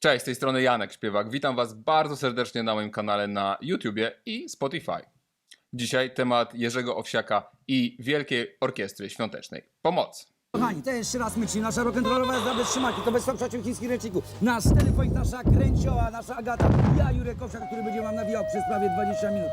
Cześć, z tej strony Janek Śpiewak. Witam Was bardzo serdecznie na moim kanale na YouTubie i Spotify. Dzisiaj temat Jerzego Owsiaka i Wielkiej Orkiestry Świątecznej Pomocy. Kochani, to jeszcze raz my, czyli nasza rock'n'rollowa jazda bez trzymaki, to bez przyjaciół chińskich ręczników. Nasz telefonik, nasza kręcioła, nasza Agata, ja Jurek Owsiak, który będzie wam nawijał przez prawie 20 minut.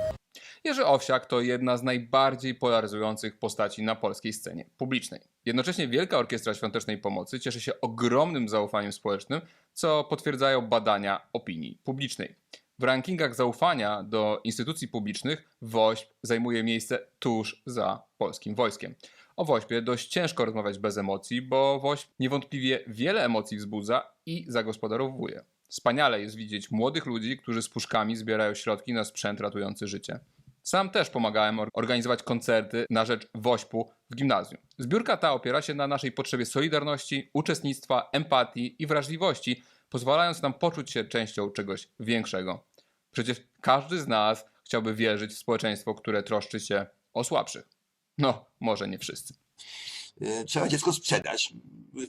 Jerzy Owsiak to jedna z najbardziej polaryzujących postaci na polskiej scenie publicznej. Jednocześnie Wielka Orkiestra Świątecznej Pomocy cieszy się ogromnym zaufaniem społecznym, co potwierdzają badania opinii publicznej. W rankingach zaufania do instytucji publicznych WOŚP zajmuje miejsce tuż za polskim wojskiem. O WOŚPie dość ciężko rozmawiać bez emocji, bo WOŚP niewątpliwie wiele emocji wzbudza i zagospodarowuje. Wspaniale jest widzieć młodych ludzi, którzy z puszkami zbierają środki na sprzęt ratujący życie. Sam też pomagałem or- organizować koncerty na rzecz WOŚP-u w gimnazjum. Zbiórka ta opiera się na naszej potrzebie solidarności, uczestnictwa, empatii i wrażliwości, pozwalając nam poczuć się częścią czegoś większego. Przecież każdy z nas chciałby wierzyć w społeczeństwo, które troszczy się o słabszych. No, może nie wszyscy. Y, trzeba dziecko sprzedać.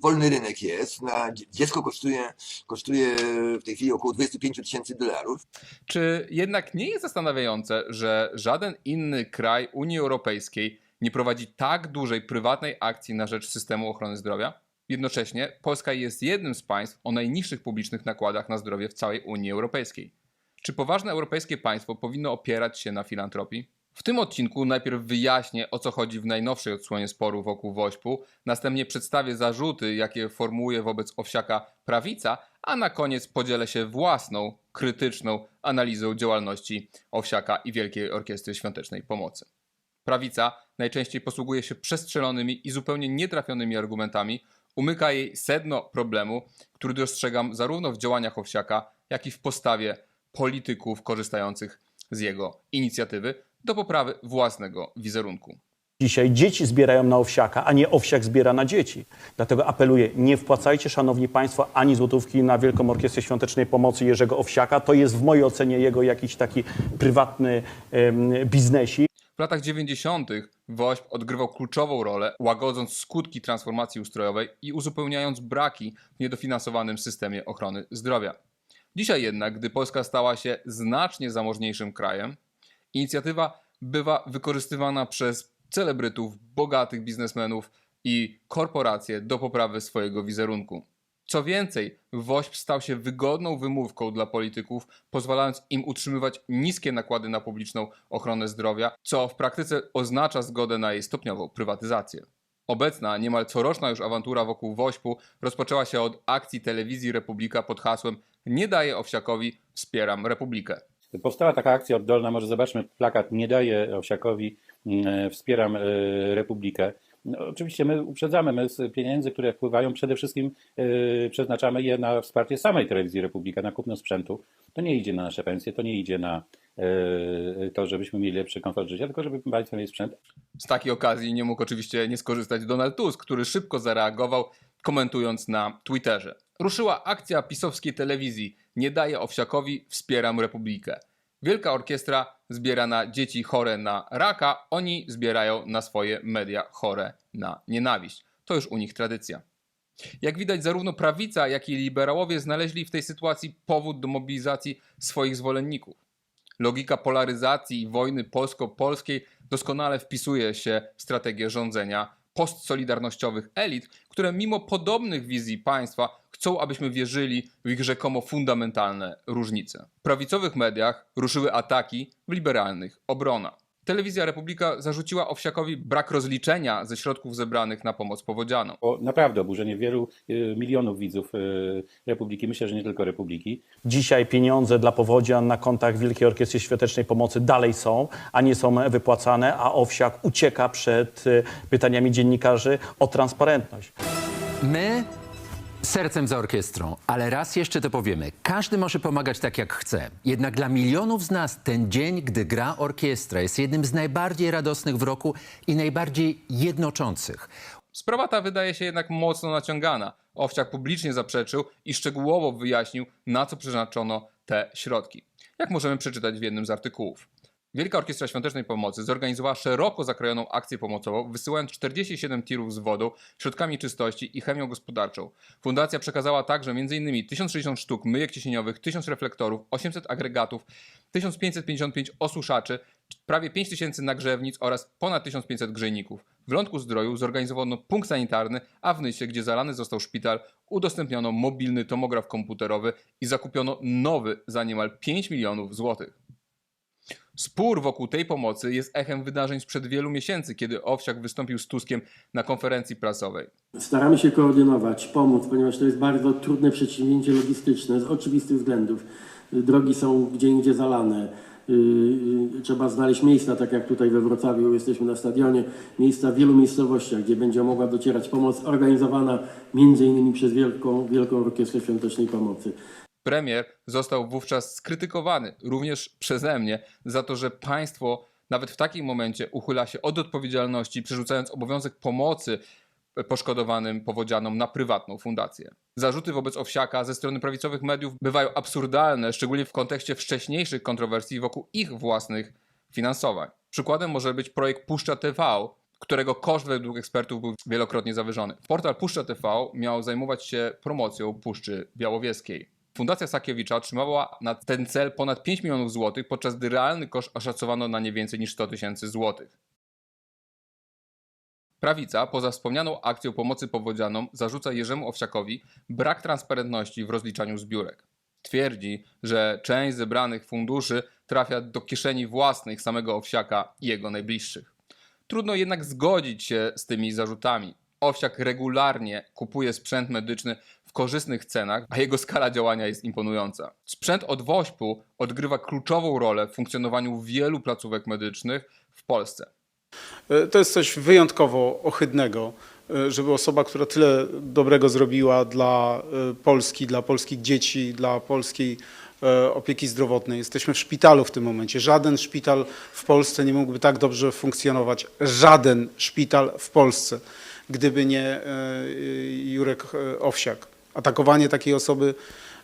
Wolny rynek jest. Na, dziecko kosztuje, kosztuje w tej chwili około 25 tysięcy dolarów. Czy jednak nie jest zastanawiające, że żaden inny kraj Unii Europejskiej nie prowadzi tak dużej prywatnej akcji na rzecz systemu ochrony zdrowia? Jednocześnie Polska jest jednym z państw o najniższych publicznych nakładach na zdrowie w całej Unii Europejskiej. Czy poważne europejskie państwo powinno opierać się na filantropii? W tym odcinku najpierw wyjaśnię, o co chodzi w najnowszej odsłonie sporu wokół Wośpu, następnie przedstawię zarzuty, jakie formułuje wobec Owsiaka prawica, a na koniec podzielę się własną, krytyczną analizą działalności Owsiaka i Wielkiej Orkiestry Świątecznej Pomocy. Prawica najczęściej posługuje się przestrzelonymi i zupełnie nietrafionymi argumentami, umyka jej sedno problemu, który dostrzegam zarówno w działaniach Owsiaka, jak i w postawie polityków korzystających z jego inicjatywy do poprawy własnego wizerunku. Dzisiaj dzieci zbierają na owsiaka, a nie owsiak zbiera na dzieci. Dlatego apeluję, nie wpłacajcie, szanowni państwo, ani złotówki na Wielką Orkiestrę Świątecznej Pomocy Jerzego Owsiaka. To jest w mojej ocenie jego jakiś taki prywatny em, biznesik. W latach 90. WOŚP odgrywał kluczową rolę, łagodząc skutki transformacji ustrojowej i uzupełniając braki w niedofinansowanym systemie ochrony zdrowia. Dzisiaj jednak, gdy Polska stała się znacznie zamożniejszym krajem, inicjatywa bywa wykorzystywana przez celebrytów, bogatych biznesmenów i korporacje do poprawy swojego wizerunku. Co więcej, WOŚP stał się wygodną wymówką dla polityków, pozwalając im utrzymywać niskie nakłady na publiczną ochronę zdrowia, co w praktyce oznacza zgodę na jej stopniową prywatyzację. Obecna, niemal coroczna już awantura wokół WOŚP-u rozpoczęła się od akcji telewizji Republika pod hasłem Nie daję Owsiakowi, wspieram Republikę. Powstała taka akcja oddolna, może zobaczmy plakat Nie daję Owsiakowi, e, wspieram e, Republikę. No, oczywiście my uprzedzamy, my z pieniędzy, które wpływają, przede wszystkim e, przeznaczamy je na wsparcie samej telewizji Republika, na kupno sprzętu. To nie idzie na nasze pensje, to nie idzie na e, to, żebyśmy mieli lepszy komfort życia, tylko żeby Państwo mieli sprzęt. Z takiej okazji nie mógł oczywiście nie skorzystać Donald Tusk, który szybko zareagował, komentując na Twitterze. Ruszyła akcja pisowskiej telewizji Nie daję Owsiakowi, wspieram Republikę. Wielka orkiestra zbiera na dzieci chore na raka, oni zbierają na swoje media chore na nienawiść. To już u nich tradycja. Jak widać, zarówno prawica, jak i liberałowie znaleźli w tej sytuacji powód do mobilizacji swoich zwolenników. Logika polaryzacji i wojny polsko-polskiej doskonale wpisuje się w strategię rządzenia postsolidarnościowych elit, które mimo podobnych wizji państwa chcą, abyśmy wierzyli w ich rzekomo fundamentalne różnice. W prawicowych mediach ruszyły ataki, w liberalnych obrona. Telewizja Republika zarzuciła Owsiakowi brak rozliczenia ze środków zebranych na pomoc powodzianom. Bo naprawdę oburzenie wielu e, milionów widzów e, Republiki, myślę, że nie tylko Republiki, Dzisiaj pieniądze dla powodzian na kontach Wielkiej Orkiestry Świątecznej Pomocy dalej są, a nie są wypłacane, a owsiak ucieka przed e, pytaniami dziennikarzy o transparentność. My sercem za orkiestrą, ale raz jeszcze to powiemy. Każdy może pomagać tak, jak chce. Jednak dla milionów z nas ten dzień, gdy gra orkiestra, jest jednym z najbardziej radosnych w roku i najbardziej jednoczących. Sprawa ta wydaje się jednak mocno naciągana. Owsiak publicznie zaprzeczył i szczegółowo wyjaśnił, na co przeznaczono te środki. Jak możemy przeczytać w jednym z artykułów. Wielka Orkiestra Świątecznej Pomocy zorganizowała szeroko zakrojoną akcję pomocową, wysyłając 47 tirów z wodą, środkami czystości i chemią gospodarczą. Fundacja przekazała także m.in. 1060 sztuk myjek ciśnieniowych, 1000 reflektorów, 800 agregatów, 1555 osuszaczy, prawie 5000 nagrzewnic oraz ponad 1500 grzejników. W Lądku Zdroju zorganizowano punkt sanitarny, a w Nysie, gdzie zalany został szpital, udostępniono mobilny tomograf komputerowy i zakupiono nowy za niemal 5 milionów złotych. Spór wokół tej pomocy jest echem wydarzeń sprzed wielu miesięcy, kiedy Owsiak wystąpił z Tuskiem na konferencji prasowej. Staramy się koordynować, pomóc, ponieważ to jest bardzo trudne przedsięwzięcie logistyczne z oczywistych względów. Drogi są gdzie indziej zalane. Yy, yy, Trzeba znaleźć miejsca, tak jak tutaj we Wrocławiu jesteśmy na stadionie, miejsca w wielu miejscowościach, gdzie będzie mogła docierać pomoc organizowana między innymi przez Wielką, Wielką Orkiestrę Świątecznej Pomocy. Premier został wówczas skrytykowany, również przeze mnie, za to, że państwo nawet w takim momencie uchyla się od odpowiedzialności, przerzucając obowiązek pomocy poszkodowanym powodzianom na prywatną fundację. Zarzuty wobec Owsiaka ze strony prawicowych mediów bywają absurdalne, szczególnie w kontekście wcześniejszych kontrowersji wokół ich własnych finansowań. Przykładem może być projekt Puszcza TV, którego koszt według ekspertów był wielokrotnie zawyżony. Portal Puszcza TV miał zajmować się promocją Puszczy Białowieskiej. Fundacja Sakiewicza otrzymała na ten cel ponad 5 milionów złotych, podczas gdy realny koszt oszacowano na nie więcej niż 100 tysięcy złotych. Prawica, poza wspomnianą akcją pomocy powodzianom, zarzuca Jerzemu Owsiakowi brak transparentności w rozliczaniu zbiórek. Twierdzi, że część zebranych funduszy trafia do kieszeni własnych samego Owsiaka i jego najbliższych. Trudno jednak zgodzić się z tymi zarzutami. Owsiak regularnie kupuje sprzęt medyczny korzystnych cenach, a jego skala działania jest imponująca. Sprzęt od Wośpu odgrywa kluczową rolę w funkcjonowaniu wielu placówek medycznych w Polsce. E, To jest coś wyjątkowo ohydnego, e, żeby osoba, która tyle dobrego zrobiła dla e, Polski, dla polskich dzieci, dla polskiej opieki zdrowotnej. Jesteśmy w szpitalu w tym momencie. Żaden szpital w Polsce nie mógłby tak dobrze funkcjonować. Żaden szpital w Polsce, gdyby nie Jurek Owsiak. Atakowanie takiej osoby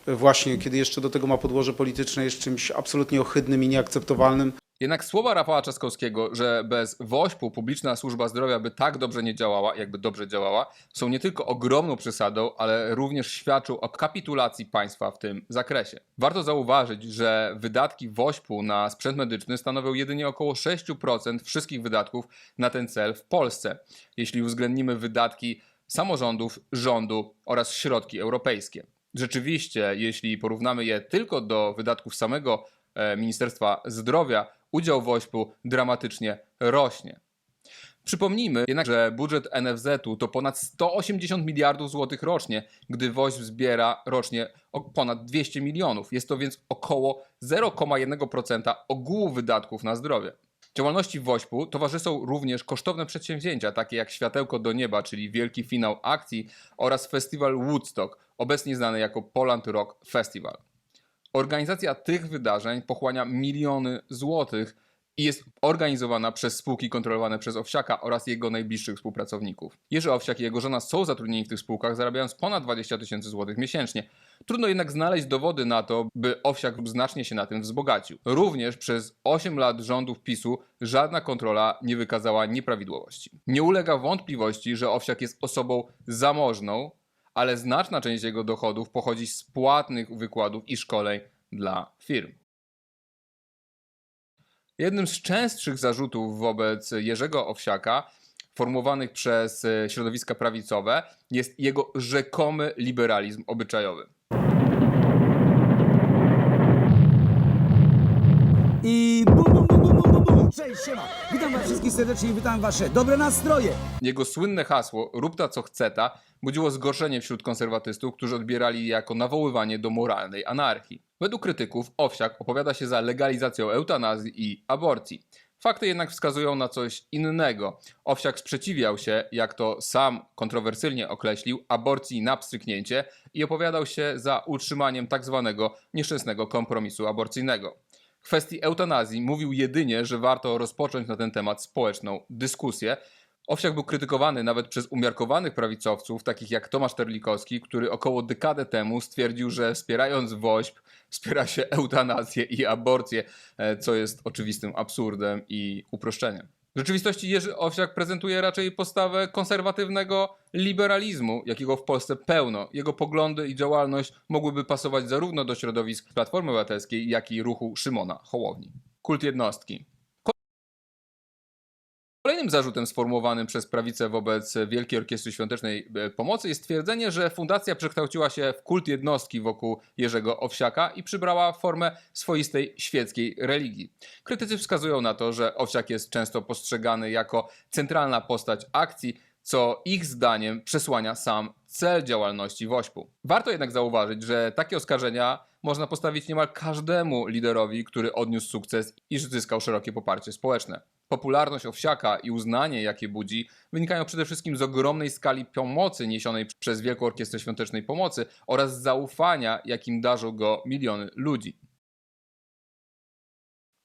właśnie, kiedy jeszcze do tego ma podłoże polityczne, jest czymś absolutnie ohydnym i nieakceptowalnym. Jednak słowa Rafała Trzaskowskiego, że bez WOŚP-u publiczna służba zdrowia by tak dobrze nie działała, jakby dobrze działała, są nie tylko ogromną przesadą, ale również świadczą o kapitulacji państwa w tym zakresie. Warto zauważyć, że wydatki WOŚP-u na sprzęt medyczny stanowią jedynie około 6% wszystkich wydatków na ten cel w Polsce, jeśli uwzględnimy wydatki samorządów, rządu oraz środki europejskie. Rzeczywiście, jeśli porównamy je tylko do wydatków samego e, Ministerstwa Zdrowia, udział WOŚP-u dramatycznie rośnie. Przypomnijmy jednak, że budżet NFZ-u to ponad 180 miliardów złotych rocznie, gdy WOŚP zbiera rocznie ponad 200 milionów. Jest to więc około 0,1% ogółu wydatków na zdrowie. Działalności WOŚP-u towarzyszą również kosztowne przedsięwzięcia, takie jak Światełko do Nieba, czyli wielki finał akcji oraz festiwal Woodstock, obecnie znany jako Poland Rock Festival. Organizacja tych wydarzeń pochłania miliony złotych i jest organizowana przez spółki kontrolowane przez Owsiaka oraz jego najbliższych współpracowników. Jerzy Owsiak i jego żona są zatrudnieni w tych spółkach, zarabiając ponad 20 tysięcy złotych miesięcznie. Trudno jednak znaleźć dowody na to, by Owsiak znacznie się na tym wzbogacił. Również przez 8 lat rządów PiSu żadna kontrola nie wykazała nieprawidłowości. Nie ulega wątpliwości, że Owsiak jest osobą zamożną, ale znaczna część jego dochodów pochodzi z płatnych wykładów i szkoleń dla firm. Jednym z częstszych zarzutów wobec Jerzego Owsiaka, formułowanych przez e, środowiska prawicowe, jest jego rzekomy liberalizm obyczajowy. I bum, bum, bum, bum, bum, bum, bum. Cześć, siema. Witam was wszystkich serdecznie i witam wasze dobre nastroje. Jego słynne hasło rób ta co chce ta budziło zgorszenie wśród konserwatystów, którzy odbierali je jako nawoływanie do moralnej anarchii. Według krytyków Owsiak opowiada się za legalizacją eutanazji i aborcji. Fakty jednak wskazują na coś innego. Owsiak sprzeciwiał się, jak to sam kontrowersyjnie określił, aborcji na pstryknięcie i opowiadał się za utrzymaniem tak zwanego nieszczęsnego kompromisu aborcyjnego. W kwestii eutanazji mówił jedynie, że warto rozpocząć na ten temat społeczną dyskusję. Owsiak był krytykowany nawet przez umiarkowanych prawicowców, takich jak Tomasz Terlikowski, który około dekadę temu stwierdził, że wspierając WOŚP wspiera się eutanazję i aborcję, e, co jest oczywistym absurdem i uproszczeniem. W rzeczywistości Jerzy Owsiak prezentuje raczej postawę konserwatywnego liberalizmu, jakiego w Polsce pełno. Jego poglądy i działalność mogłyby pasować zarówno do środowisk Platformy Obywatelskiej, jak i ruchu Szymona Hołowni. Kult jednostki. Kolejnym zarzutem sformułowanym przez prawicę wobec Wielkiej Orkiestry Świątecznej e, Pomocy jest twierdzenie, że fundacja przekształciła się w kult jednostki wokół Jerzego Owsiaka i przybrała formę swoistej świeckiej religii. Krytycy wskazują na to, że Owsiak jest często postrzegany jako centralna postać akcji, co ich zdaniem przesłania sam cel działalności WOŚP-u. Warto jednak zauważyć, że takie oskarżenia można postawić niemal każdemu liderowi, który odniósł sukces i zyskał szerokie poparcie społeczne. Popularność Owsiaka i uznanie, jakie budzi, wynikają przede wszystkim z ogromnej skali pomocy niesionej przez Wielką Orkiestrę Świątecznej Pomocy oraz zaufania, jakim darzą go miliony ludzi.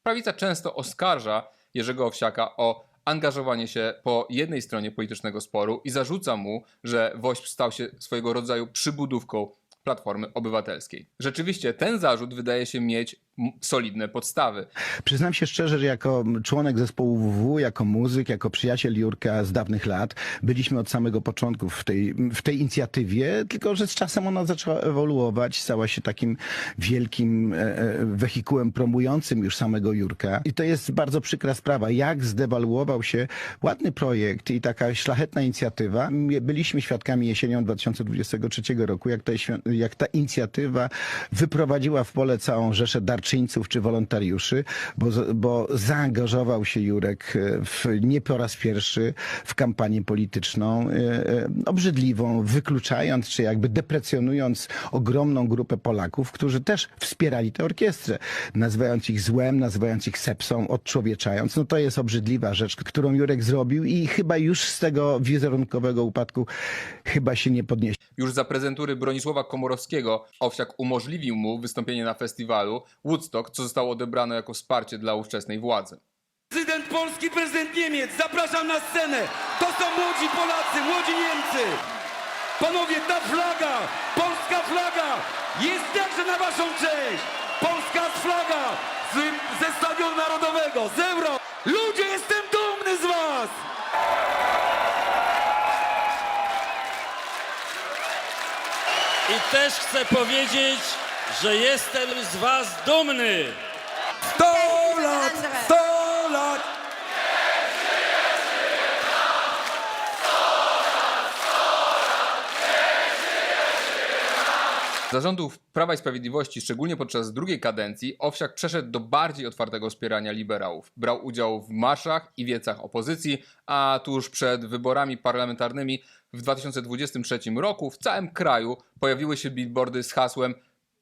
Prawica często oskarża Jerzego Owsiaka o angażowanie się po jednej stronie politycznego sporu i zarzuca mu, że WOŚP stał się swojego rodzaju przybudówką Platformy Obywatelskiej. Rzeczywiście ten zarzut wydaje się mieć solidne podstawy. Przyznam się szczerze, że jako członek zespołu WW, jako muzyk, jako przyjaciel Jurka z dawnych lat, byliśmy od samego początku w tej, w tej inicjatywie, tylko że z czasem ona zaczęła ewoluować, stała się takim wielkim e, e, wehikułem promującym już samego Jurka. I to jest bardzo przykra sprawa, jak zdewaluował się ładny projekt i taka szlachetna inicjatywa. Byliśmy świadkami jesienią 2023 roku, jak ta, jak ta inicjatywa wyprowadziła w pole całą rzeszę darczyńców czy wolontariuszy, bo, bo zaangażował się Jurek e, w, nie po raz pierwszy w kampanię polityczną, e, e, obrzydliwą, wykluczając czy jakby deprecjonując ogromną grupę Polaków, którzy też wspierali tę orkiestrę, nazywając ich złem, nazywając ich sepsą, odczłowieczając. No to jest obrzydliwa rzecz, którą Jurek zrobił i chyba już z tego wizerunkowego upadku chyba się nie podniesie. Już za prezentury Bronisława Komorowskiego Owsiak umożliwił mu wystąpienie na festiwalu Woodstock, co zostało odebrane jako wsparcie dla ówczesnej władzy. Prezydent Polski, prezydent Niemiec, zapraszam na scenę. To są młodzi Polacy, młodzi Niemcy. Panowie, ta flaga, polska flaga jest także na waszą cześć. Polska flaga z, ze Stadionu Narodowego, z Euro. Ludzie, jestem dumny z was. I też chcę powiedzieć, że jestem z was dumny. 100 lat, 100 lat. Zarządów Prawa i Sprawiedliwości, szczególnie podczas drugiej kadencji, Owsiak przeszedł do bardziej otwartego wspierania liberałów. Brał udział w marszach i wiecach opozycji, a tuż przed wyborami parlamentarnymi w 2023 roku w całym kraju pojawiły się billboardy z hasłem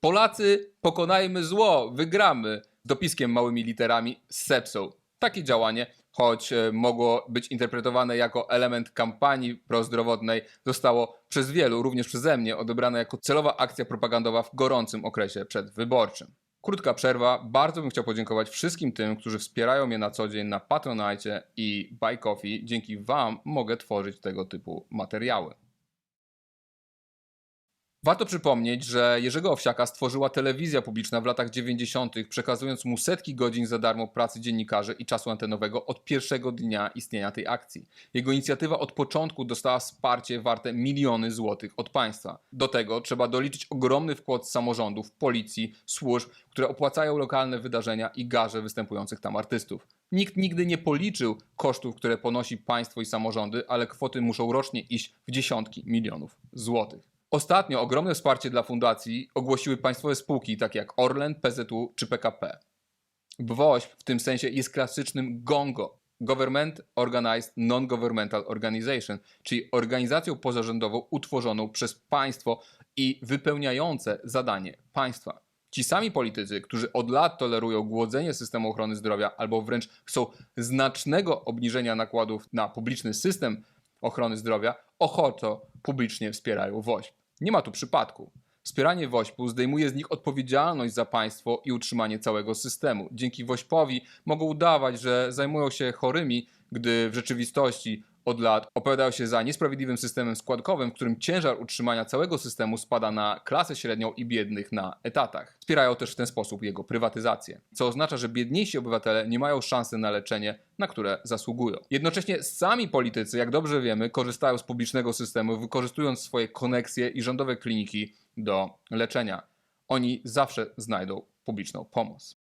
Polacy, pokonajmy zło, wygramy, dopiskiem małymi literami z sepsą. Takie działanie, choć e, mogło być interpretowane jako element kampanii prozdrowotnej, zostało przez wielu, również przeze mnie, odebrane jako celowa akcja propagandowa w gorącym okresie przedwyborczym. Krótka przerwa. Bardzo bym chciał podziękować wszystkim tym, którzy wspierają mnie na co dzień na Patronite i Buy Coffee. Dzięki Wam mogę tworzyć tego typu materiały. Warto przypomnieć, że Jerzego Owsiaka stworzyła telewizja publiczna w latach 90., przekazując mu setki godzin za darmo pracy dziennikarzy i czasu antenowego od pierwszego dnia istnienia tej akcji. Jego inicjatywa od początku dostała wsparcie warte miliony złotych od państwa. Do tego trzeba doliczyć ogromny wkład samorządów, policji, służb, które opłacają lokalne wydarzenia i garze występujących tam artystów. Nikt nigdy nie policzył kosztów, które ponosi państwo i samorządy, ale kwoty muszą rocznie iść w dziesiątki milionów złotych. Ostatnio ogromne wsparcie dla fundacji ogłosiły państwowe spółki takie jak Orlen, PZU czy PKP. WOŚP w tym sensie jest klasycznym GONGO, Government Organized Non-Governmental Organization, czyli organizacją pozarządową utworzoną przez państwo i wypełniające zadanie państwa. Ci sami politycy, którzy od lat tolerują głodzenie systemu ochrony zdrowia albo wręcz chcą znacznego obniżenia nakładów na publiczny system ochrony zdrowia, ochoczo publicznie wspierają WOŚP. Nie ma tu przypadku. Wspieranie WOŚP-u zdejmuje z nich odpowiedzialność za państwo i utrzymanie całego systemu. Dzięki WOŚP-owi mogą udawać, że zajmują się chorymi, gdy w rzeczywistości od lat opowiadają się za niesprawiedliwym systemem składkowym, w którym ciężar utrzymania całego systemu spada na klasę średnią i biednych na etatach. Wspierają też w ten sposób jego prywatyzację, co oznacza, że biedniejsi obywatele nie mają szansy na leczenie, na które zasługują. Jednocześnie sami politycy, jak dobrze wiemy, korzystają z publicznego systemu, wykorzystując swoje koneksje i rządowe kliniki do leczenia. Oni zawsze znajdą publiczną pomoc.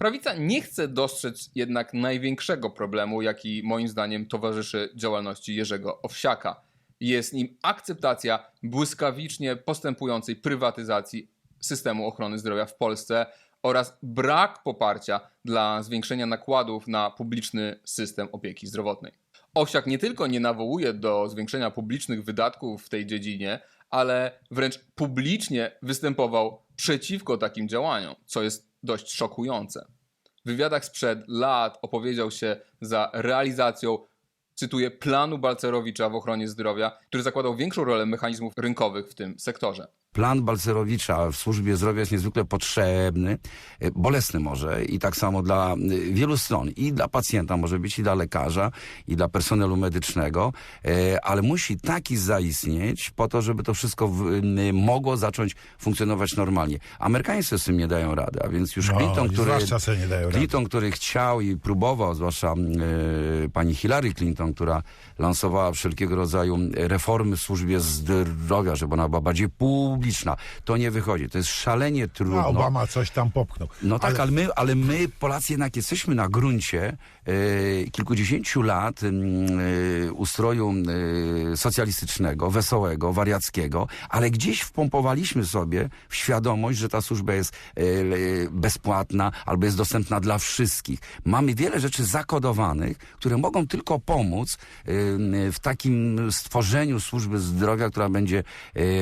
Prawica nie chce dostrzec jednak największego problemu, jaki moim zdaniem towarzyszy działalności Jerzego Owsiaka. Jest nim akceptacja błyskawicznie postępującej prywatyzacji systemu ochrony zdrowia w Polsce oraz brak poparcia dla zwiększenia nakładów na publiczny system opieki zdrowotnej. Owsiak nie tylko nie nawołuje do zwiększenia publicznych wydatków w tej dziedzinie, ale wręcz publicznie występował przeciwko takim działaniom, co jest dość szokujące. W wywiadach sprzed lat opowiedział się za realizacją, cytuję, planu Balcerowicza w ochronie zdrowia, który zakładał większą rolę mechanizmów rynkowych w tym sektorze. Plan Balcerowicza w służbie zdrowia jest niezwykle potrzebny, e, bolesny może i tak samo dla e, wielu stron. I dla pacjenta może być, i dla lekarza, i dla personelu medycznego, e, ale musi taki zaistnieć po to, żeby to wszystko mogło zacząć funkcjonować normalnie. Amerykanie sobie z tym nie dają rady, a więc już No, Clinton, który. Clinton, który chciał i próbował, zwłaszcza pani Hillary Clinton, która lansowała wszelkiego rodzaju reformy w służbie zdrowia, żeby ona była bardziej publiczna. To nie wychodzi. To jest szalenie trudno. A Obama coś tam popchnął. No tak, Ale- my, ale my, Polacy, jednak jesteśmy na gruncie e, kilkudziesięciu lat e, ustroju e, socjalistycznego, wesołego, wariackiego, ale gdzieś wpompowaliśmy sobie w świadomość, że ta służba jest bezpłatna albo jest dostępna dla wszystkich. Mamy wiele rzeczy zakodowanych, które mogą tylko pomóc w takim stworzeniu służby zdrowia, która będzie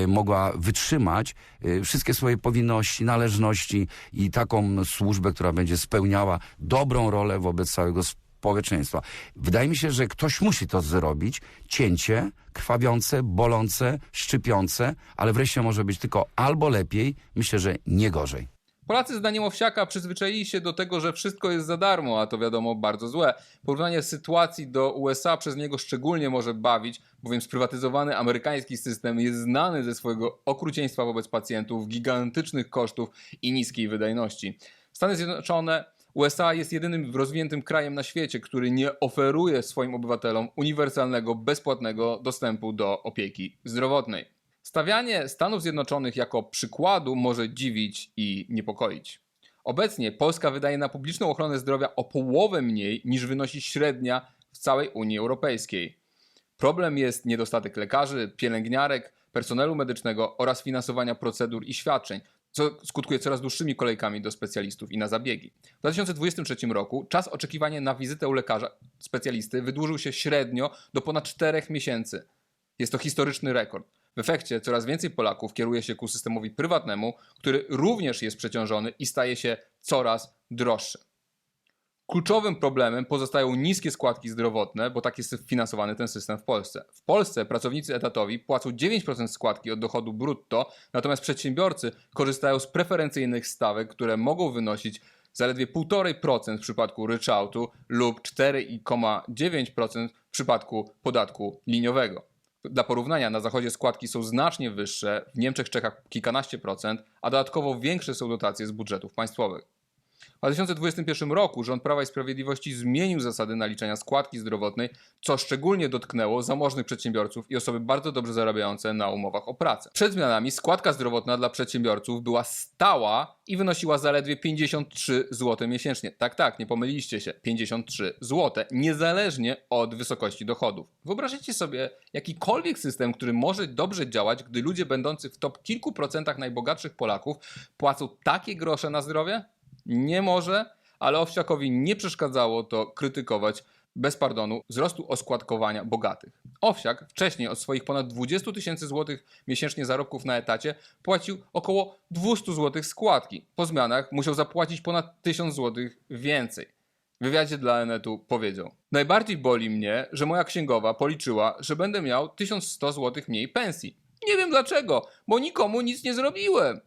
mogła wytrzymać e, wszystkie swoje powinności, należności i taką służbę, która będzie spełniała dobrą rolę wobec całego społeczeństwa. Wydaje mi się, że ktoś musi to zrobić. Cięcie, krwawiące, bolące, szczypiące, ale wreszcie może być tylko albo lepiej, myślę, że nie gorzej. Polacy zdaniem Owsiaka przyzwyczaili się do tego, że wszystko jest za darmo, a to wiadomo bardzo złe. Porównanie sytuacji do USA przez niego szczególnie może bawić, bowiem sprywatyzowany amerykański system jest znany ze swojego okrucieństwa wobec pacjentów, gigantycznych kosztów i niskiej wydajności. Stany Zjednoczone USA jest jedynym rozwiniętym krajem na świecie, który nie oferuje swoim obywatelom uniwersalnego, bezpłatnego dostępu do opieki zdrowotnej. Stawianie Stanów Zjednoczonych jako przykładu może dziwić i niepokoić. Obecnie Polska wydaje na publiczną ochronę zdrowia o połowę mniej niż wynosi średnia w całej Unii Europejskiej. Problem jest niedostatek lekarzy, pielęgniarek, personelu medycznego oraz finansowania procedur i świadczeń, co skutkuje coraz dłuższymi kolejkami do specjalistów i na zabiegi. W 2023 roku czas oczekiwania na wizytę u lekarza specjalisty wydłużył się średnio do ponad 4 miesięcy. Jest to historyczny rekord. W efekcie coraz więcej Polaków kieruje się ku systemowi prywatnemu, który również jest przeciążony i staje się coraz droższy. Kluczowym problemem pozostają niskie składki zdrowotne, bo tak jest finansowany ten system w Polsce. W Polsce pracownicy etatowi płacą 9% składki od dochodu brutto, natomiast przedsiębiorcy korzystają z preferencyjnych stawek, które mogą wynosić zaledwie 1,5% w przypadku ryczałtu lub 4,9% w przypadku podatku liniowego. Dla porównania na zachodzie składki są znacznie wyższe, w Niemczech, Czechach kilkanaście procent, a dodatkowo większe są dotacje z budżetów państwowych. W 2021 roku rząd Prawa i Sprawiedliwości zmienił zasady naliczania składki zdrowotnej, co szczególnie dotknęło zamożnych przedsiębiorców i osoby bardzo dobrze zarabiające na umowach o pracę. Przed zmianami składka zdrowotna dla przedsiębiorców była stała i wynosiła zaledwie 53 zł miesięcznie. Tak, tak, nie pomyliliście się, 53 zł, niezależnie od wysokości dochodów. Wyobraźcie sobie jakikolwiek system, który może dobrze działać, gdy ludzie będący w top kilku procentach najbogatszych Polaków płacą takie grosze na zdrowie? Nie może, ale Owsiakowi nie przeszkadzało to krytykować bez pardonu wzrostu oskładkowania bogatych. Owsiak wcześniej od swoich ponad 20 tysięcy złotych miesięcznie zarobków na etacie płacił około 200 złotych składki. Po zmianach musiał zapłacić ponad 1000 złotych więcej. W wywiadzie dla Enetu powiedział: Najbardziej boli mnie, że moja księgowa policzyła, że będę miał 1100 złotych mniej pensji. Nie wiem dlaczego, bo nikomu nic nie zrobiłem.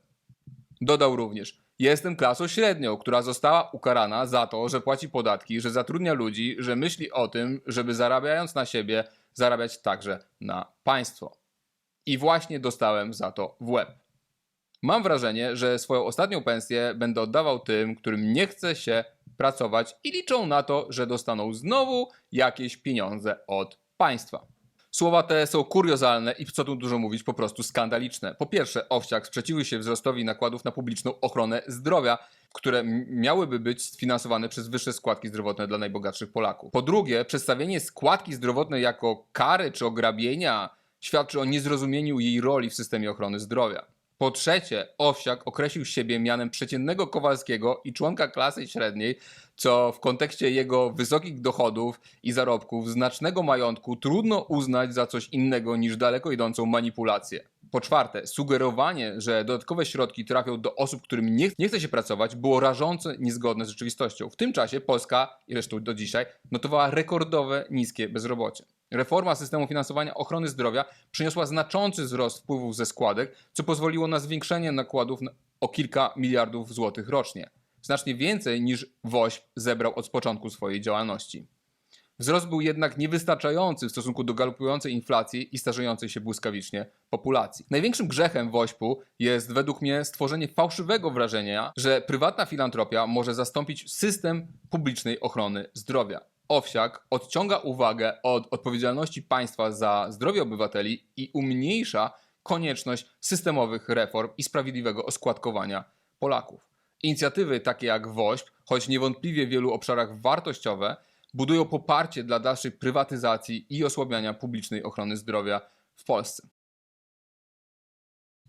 Dodał również: Jestem klasą średnią, która została ukarana za to, że płaci podatki, że zatrudnia ludzi, że myśli o tym, żeby zarabiając na siebie, zarabiać także na państwo. I właśnie dostałem za to w łeb. Mam wrażenie, że swoją ostatnią pensję będę oddawał tym, którym nie chce się pracować i liczą na to, że dostaną znowu jakieś pieniądze od państwa. Słowa te są kuriozalne i co tu dużo mówić, po prostu skandaliczne. Po pierwsze, Owsiak sprzeciwił się wzrostowi nakładów na publiczną ochronę zdrowia, które miałyby być sfinansowane przez wyższe składki zdrowotne dla najbogatszych Polaków. Po drugie, przedstawienie składki zdrowotnej jako kary czy ograbienia świadczy o niezrozumieniu jej roli w systemie ochrony zdrowia. Po trzecie, Owsiak określił siebie mianem przeciętnego Kowalskiego i członka klasy średniej, co w kontekście jego wysokich dochodów i zarobków, znacznego majątku trudno uznać za coś innego niż daleko idącą manipulację. Po czwarte, sugerowanie, że dodatkowe środki trafią do osób, którym nie, nie chce się pracować, było rażąco niezgodne z rzeczywistością. W tym czasie Polska, i zresztą do dzisiaj, notowała rekordowe niskie bezrobocie. Reforma systemu finansowania ochrony zdrowia przyniosła znaczący wzrost wpływów ze składek, co pozwoliło na zwiększenie nakładów na- o kilka miliardów złotych rocznie. Znacznie więcej niż WOŚP zebrał od początku swojej działalności. Wzrost był jednak niewystarczający w stosunku do galopującej inflacji i starzejącej się błyskawicznie populacji. Największym grzechem WOŚP-u jest według mnie stworzenie fałszywego wrażenia, że prywatna filantropia może zastąpić system publicznej ochrony zdrowia. Owsiak odciąga uwagę od odpowiedzialności państwa za zdrowie obywateli i umniejsza konieczność systemowych reform i sprawiedliwego oskładkowania Polaków. Inicjatywy takie jak WOŚP, choć niewątpliwie w wielu obszarach wartościowe, budują poparcie dla dalszej prywatyzacji i osłabiania publicznej ochrony zdrowia w Polsce.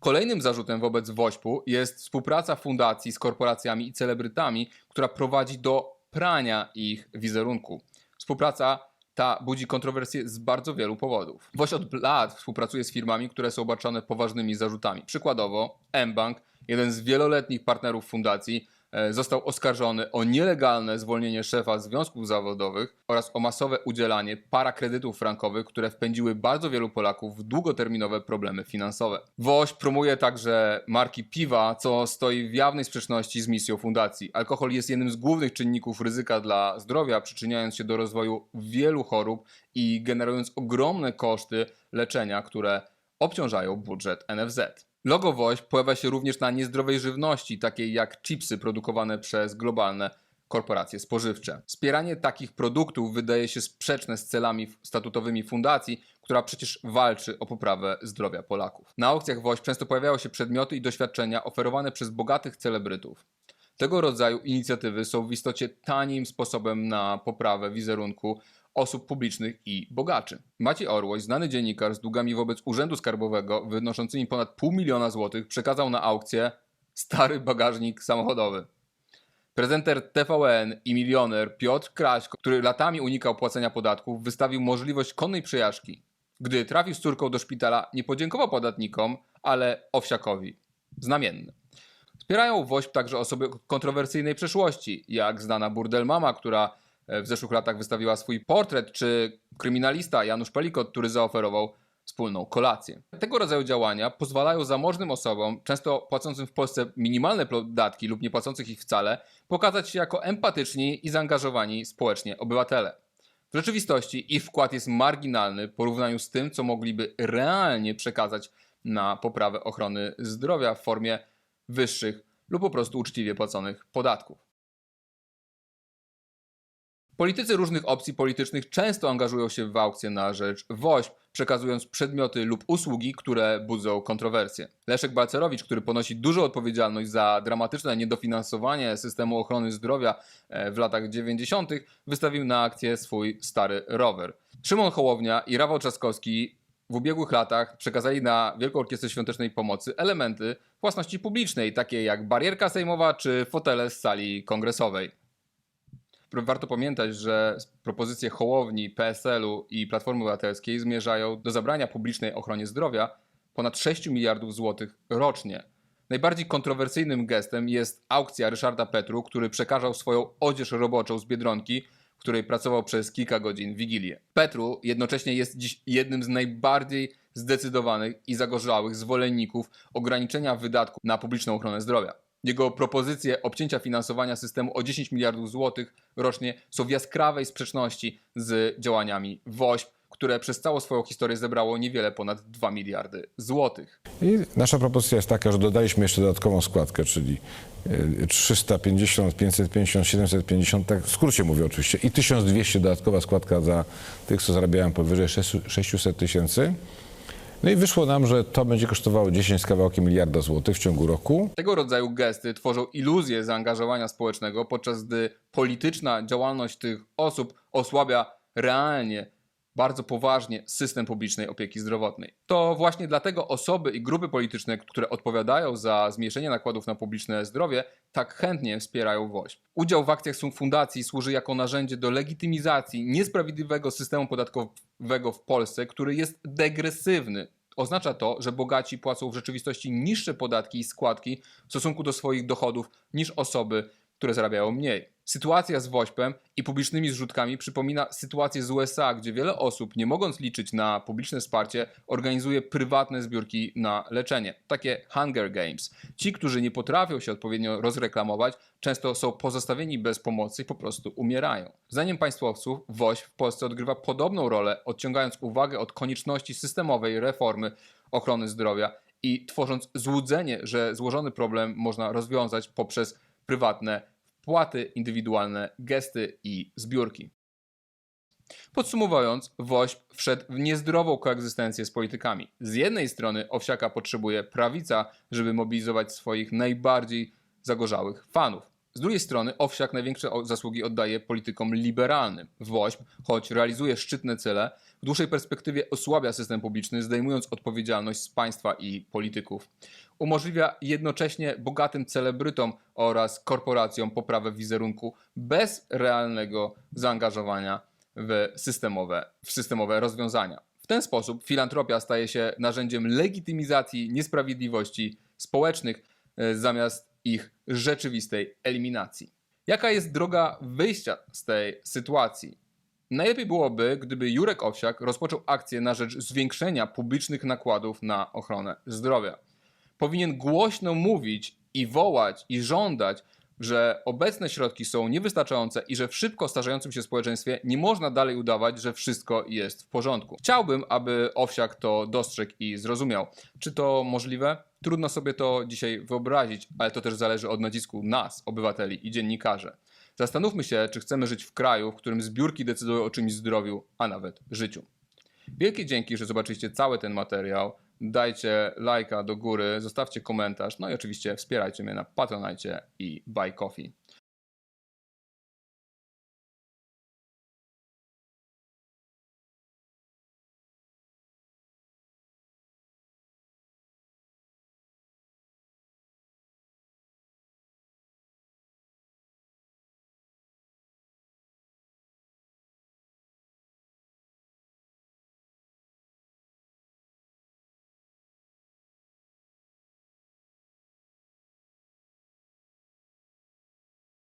Kolejnym zarzutem wobec WOŚP-u jest współpraca fundacji z korporacjami i celebrytami, która prowadzi do prania ich wizerunku. Współpraca ta budzi kontrowersje z bardzo wielu powodów. WOŚ od lat współpracuje z firmami, które są obarczone poważnymi zarzutami. Przykładowo mBank, jeden z wieloletnich partnerów fundacji, został oskarżony o nielegalne zwolnienie szefa związków zawodowych oraz o masowe udzielanie parakredytów frankowych, które wpędziły bardzo wielu Polaków w długoterminowe problemy finansowe. WOŚ promuje także marki piwa, co stoi w jawnej sprzeczności z misją fundacji. Alkohol jest jednym z głównych czynników ryzyka dla zdrowia, przyczyniając się do rozwoju wielu chorób i generując ogromne koszty leczenia, które obciążają budżet NFZ. Logo WOŚ pojawia się również na niezdrowej żywności, takiej jak chipsy produkowane przez globalne korporacje spożywcze. Wspieranie takich produktów wydaje się sprzeczne z celami statutowymi fundacji, która przecież walczy o poprawę zdrowia Polaków. Na aukcjach WOŚ często pojawiają się przedmioty i doświadczenia oferowane przez bogatych celebrytów. Tego rodzaju inicjatywy są w istocie tanim sposobem na poprawę wizerunku osób publicznych i bogaczy. Maciej Orłoś, znany dziennikarz z długami wobec Urzędu Skarbowego wynoszącymi ponad pół miliona złotych, przekazał na aukcję stary bagażnik samochodowy. Prezenter TVN i milioner Piotr Kraśko, który latami unikał płacenia podatków, wystawił możliwość konnej przejażdżki. Gdy trafił z córką do szpitala, nie podziękował podatnikom, ale Owsiakowi. Znamienny. Wspierają WOŚP także osoby kontrowersyjnej przeszłości, jak znana burdel mama, która w zeszłych latach wystawiła swój portret, czy kryminalista Janusz Palikot, który zaoferował wspólną kolację. Tego rodzaju działania pozwalają zamożnym osobom, często płacącym w Polsce minimalne podatki lub nie płacących ich wcale, pokazać się jako empatyczni i zaangażowani społecznie obywatele. W rzeczywistości ich wkład jest marginalny w porównaniu z tym, co mogliby realnie przekazać na poprawę ochrony zdrowia w formie wyższych lub po prostu uczciwie płaconych podatków. Politycy różnych opcji politycznych często angażują się w aukcje na rzecz WOŚP, przekazując przedmioty lub usługi, które budzą kontrowersje. Leszek Balcerowicz, który ponosi dużą odpowiedzialność za dramatyczne niedofinansowanie systemu ochrony zdrowia e, w latach 90., wystawił na akcję swój stary rower. Szymon Hołownia i Rafał Trzaskowski w ubiegłych latach przekazali na Wielką Orkiestrę Świątecznej Pomocy elementy własności publicznej, takie jak barierka sejmowa czy fotele z sali kongresowej. Warto pamiętać, że propozycje Hołowni, PSL-u i Platformy Obywatelskiej zmierzają do zabrania publicznej ochronie zdrowia ponad 6 miliardów złotych rocznie. Najbardziej kontrowersyjnym gestem jest aukcja Ryszarda Petru, który przekazał swoją odzież roboczą z Biedronki, w której pracował przez kilka godzin w Wigilię. Petru jednocześnie jest dziś jednym z najbardziej zdecydowanych i zagorzałych zwolenników ograniczenia wydatków na publiczną ochronę zdrowia. Jego propozycje obcięcia finansowania systemu o 10 miliardów złotych rocznie są w jaskrawej sprzeczności z działaniami WOŚP, które przez całą swoją historię zebrało niewiele ponad 2 miliardy złotych. I nasza propozycja jest taka, że dodaliśmy jeszcze dodatkową składkę, czyli y, 350, 550, 750, tak w skrócie mówię oczywiście, i 1200 dodatkowa składka za tych, co zarabiają powyżej 600 tysięcy. No i wyszło nam, że to będzie kosztowało 10 z kawałkiem miliarda złotych w ciągu roku. Tego rodzaju gesty tworzą iluzję zaangażowania społecznego, podczas gdy polityczna działalność tych osób osłabia realnie, bardzo poważnie system publicznej opieki zdrowotnej. To właśnie dlatego osoby i grupy polityczne, które odpowiadają za zmniejszenie nakładów na publiczne zdrowie, tak chętnie wspierają WOŚP. Udział w akcjach fundacji służy jako narzędzie do legitymizacji niesprawiedliwego systemu podatkowego w Polsce, który jest degresywny. Oznacza to, że bogaci płacą w rzeczywistości niższe podatki i składki w stosunku do swoich dochodów niż osoby, które zarabiają mniej. Sytuacja z WOŚP-em i publicznymi zrzutkami przypomina sytuację z USA, gdzie wiele osób, nie mogąc liczyć na publiczne wsparcie, organizuje prywatne zbiórki na leczenie. Takie Hunger Games. Ci, którzy nie potrafią się odpowiednio rozreklamować, często są pozostawieni bez pomocy i po prostu umierają. Zdaniem państwowców WOŚP w Polsce odgrywa podobną rolę, odciągając uwagę od konieczności systemowej reformy ochrony zdrowia i tworząc złudzenie, że złożony problem można rozwiązać poprzez prywatne wpłaty indywidualne, gesty i zbiórki. Podsumowując, WOŚP wszedł w niezdrową koegzystencję z politykami. Z jednej strony Owsiaka potrzebuje prawica, żeby mobilizować swoich najbardziej zagorzałych fanów. Z drugiej strony Owsiak największe zasługi oddaje politykom liberalnym. WOŚP, choć realizuje szczytne cele, w dłuższej perspektywie osłabia system publiczny, zdejmując odpowiedzialność z państwa i polityków. Umożliwia jednocześnie bogatym celebrytom oraz korporacjom poprawę wizerunku bez realnego zaangażowania w systemowe, w systemowe rozwiązania. W ten sposób filantropia staje się narzędziem legitymizacji niesprawiedliwości społecznych e, zamiast ich rzeczywistej eliminacji. Jaka jest droga wyjścia z tej sytuacji? Najlepiej byłoby, gdyby Jurek Owsiak rozpoczął akcję na rzecz zwiększenia publicznych nakładów na ochronę zdrowia. Powinien głośno mówić i wołać i żądać, że obecne środki są niewystarczające i że w szybko starzejącym się społeczeństwie nie można dalej udawać, że wszystko jest w porządku. Chciałbym, aby Owsiak to dostrzegł i zrozumiał. Czy to możliwe? Trudno sobie to dzisiaj wyobrazić, ale to też zależy od nacisku nas, obywateli i dziennikarzy. Zastanówmy się, czy chcemy żyć w kraju, w którym zbiórki decydują o czymś zdrowiu, a nawet życiu. Wielkie dzięki, że zobaczyliście cały ten materiał. Dajcie lajka do góry, zostawcie komentarz, no i oczywiście wspierajcie mnie na Patronite i Buy Coffee.